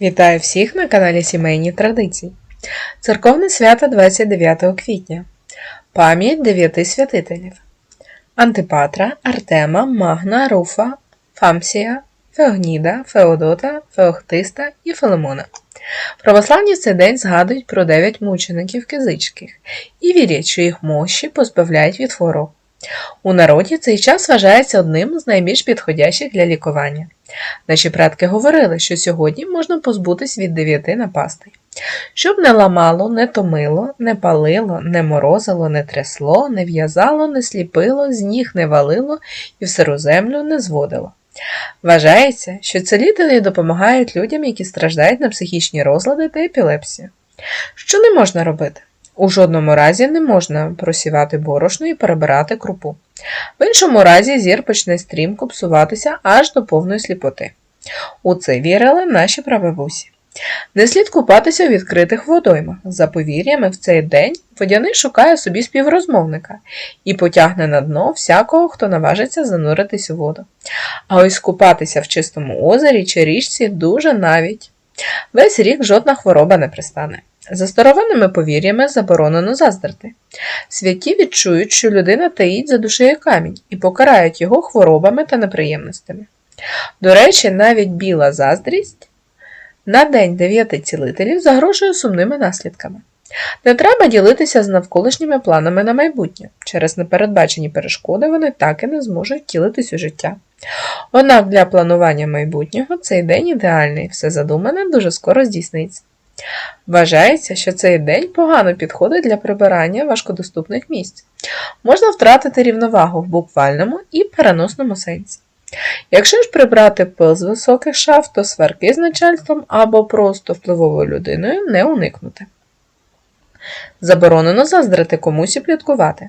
Вітаю всіх на каналі Сімейні Традиції. Церковне свято 29 квітня. Пам'ять дев'яти святителів: Антипатра, Артема, Магна, Руфа, Фамсія, Феогніда, Феодота, Феохтиста і Филимона. Православні в цей день згадують про дев'ять мучеників кизичських і вірять, що їх мощі позбавляють від хвороб. У народі цей час вважається одним з найбільш підходящих для лікування. Наші предки говорили, що сьогодні можна позбутись від дев'яти напастей. Щоб не ламало, не томило, не палило, не морозило, не трясло, не в'язало, не сліпило, з ніг не валило і в сиру землю не зводило. Вважається, що цілителі допомагають людям, які страждають на психічні розлади та епілепсію. Що не можна робити? У жодному разі не можна просівати борошно і перебирати крупу. В іншому разі зір почне стрімко псуватися аж до повної сліпоти. У це вірили наші прабабусі. Не слід купатися у відкритих водоймах. За повір'ями, в цей день водяний шукає собі співрозмовника і потягне на дно всякого, хто наважиться зануритись у воду. А ось купатися в чистому озері чи річці дуже навіть. Весь рік жодна хвороба не пристане. За старовинними повір'ями заборонено заздрити. Святі відчують, що людина таїть за душею камінь і покарають його хворобами та неприємностями. До речі, навіть біла заздрість на день дев'яти цілителів загрожує сумними наслідками. Не треба ділитися з навколишніми планами на майбутнє. Через непередбачені перешкоди вони так і не зможуть втілитись у життя. Однак для планування майбутнього цей день ідеальний, все задумане дуже скоро здійсниться. Вважається, що цей день погано підходить для прибирання важкодоступних місць. Можна втратити рівновагу в буквальному і переносному сенсі. Якщо ж прибрати пил з високих шаф, то сварки з начальством або просто впливовою людиною не уникнути. Заборонено заздрити комусь і пліткувати.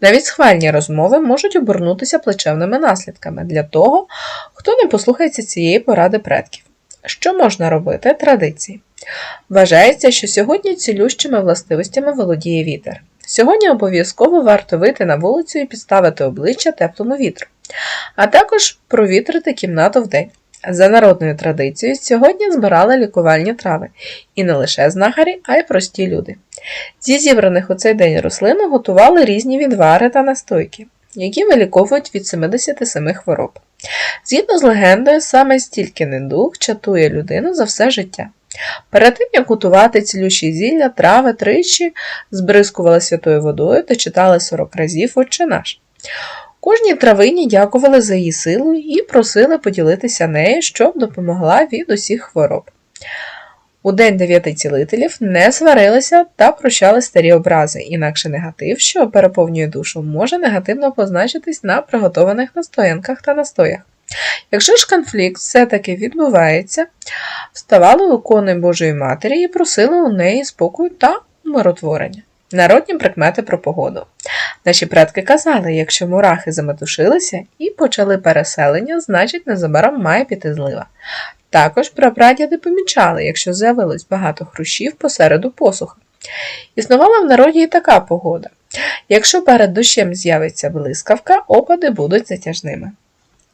Навіть схвальні розмови можуть обернутися плечевними наслідками для того, хто не послухається цієї поради предків. Що можна робити? Традиції. Вважається, що сьогодні цілющими властивостями володіє вітер. Сьогодні обов'язково варто вийти на вулицю і підставити обличчя теплому вітру, а також провітрити кімнату вдень. За народною традицією, сьогодні збирали лікувальні трави, і не лише знахарі, а й прості люди. Зі зібраних у цей день рослин готували різні відвари та настойки, які виліковують від 77 хвороб. Згідно з легендою, саме стільки недуг чатує людину за все життя. Перед тим, як готувати цілющі зілля, трави тричі збризкували святою водою та читали 40 разів Отче наш. Кожній травині дякували за її силу і просили поділитися нею, щоб допомогла від усіх хвороб. У день дев'яти цілителів не сварилися та прощали старі образи, інакше негатив, що переповнює душу, може негативно позначитись на приготованих настоянках та настоях. Якщо ж конфлікт все-таки відбувається, вставали у ікони Божої Матері і просили у неї спокою та умиротворення. Народні прикмети про погоду. Наші предки казали, якщо мурахи заметушилися і почали переселення, значить незабаром має піти злива. Також прапрадіди помічали, якщо з'явилось багато хрущів посереду посуха. Існувала в народі і така погода. Якщо перед дощем з'явиться блискавка, опади будуть затяжними.